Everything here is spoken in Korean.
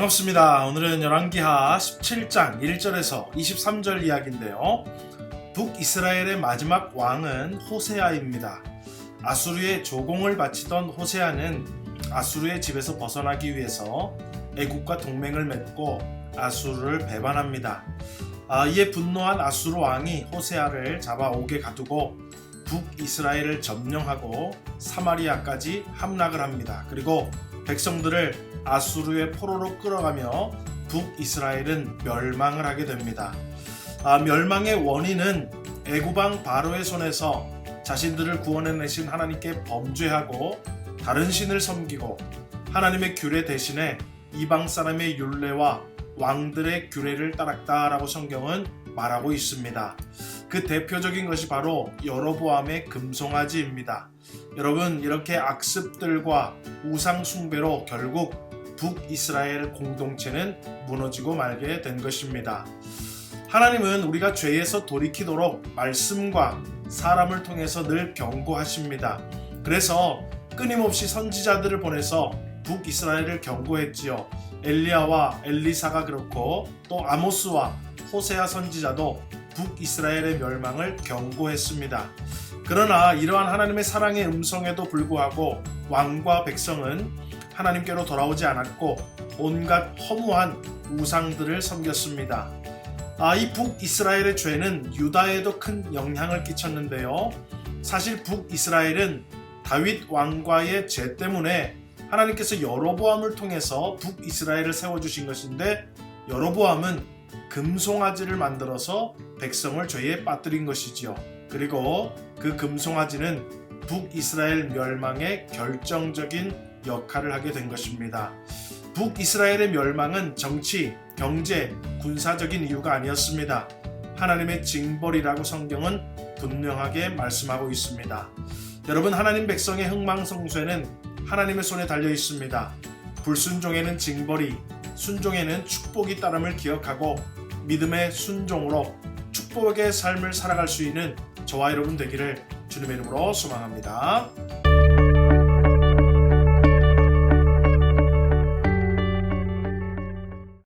반갑습니다. 오늘은 열왕기하 17장 1절에서 23절 이야기인데요. 북이스라엘의 마지막 왕은 호세아입니다. 아수르의 조공을 바치던 호세아는 아수르의 집에서 벗어나기 위해서 애국과 동맹을 맺고 아수르를 배반합니다. 아, 이에 분노한 아수르 왕이 호세아를 잡아오게 가두고 북이스라엘을 점령하고 사마리아까지 함락을 합니다. 그리고 백성들을 아수르의 포로로 끌어가며 북이스라엘은 멸망을 하게 됩니다. 아, 멸망의 원인은 애구방 바로의 손에서 자신들을 구원해내신 하나님께 범죄하고 다른 신을 섬기고 하나님의 규례 대신에 이방 사람의 율례와 왕들의 규례를 따랐다라고 성경은 말하고 있습니다. 그 대표적인 것이 바로 여로보암의 금송아지입니다. 여러분 이렇게 악습들과 우상 숭배로 결국 북이스라엘 공동체는 무너지고 말게 된 것입니다. 하나님은 우리가 죄에서 돌이키도록 말씀과 사람을 통해서 늘 경고하십니다. 그래서 끊임없이 선지자들을 보내서 북이스라엘을 경고했지요. 엘리야와 엘리사가 그렇고 또 아모스와 호세아 선지자도 북이스라엘의 멸망을 경고했습니다. 그러나 이러한 하나님의 사랑의 음성에도 불구하고 왕과 백성은 하나님께로 돌아오지 않았고 온갖 허무한 우상들을 섬겼습니다. 아, 이 북이스라엘의 죄는 유다에도 큰 영향을 끼쳤는데요. 사실 북이스라엘은 다윗 왕과의 죄 때문에 하나님께서 여로보암을 통해서 북이스라엘을 세워주신 것인데 여로보암은 금송아지를 만들어서 백성을 죄에 빠뜨린 것이지요. 그리고 그 금송아지는 북이스라엘 멸망의 결정적인 역할을 하게 된 것입니다. 북이스라엘의 멸망은 정치, 경제, 군사적인 이유가 아니었습니다. 하나님의 징벌이라고 성경은 분명하게 말씀하고 있습니다. 여러분 하나님 백성의 흥망성쇠는 하나님의 손에 달려 있습니다. 불순종에는 징벌이, 순종에는 축복이 따름을 기억하고 믿음의 순종으로 축복의 삶을 살아갈 수 있는 저와 여러분 되기를 주님의 이름으로 소망합니다.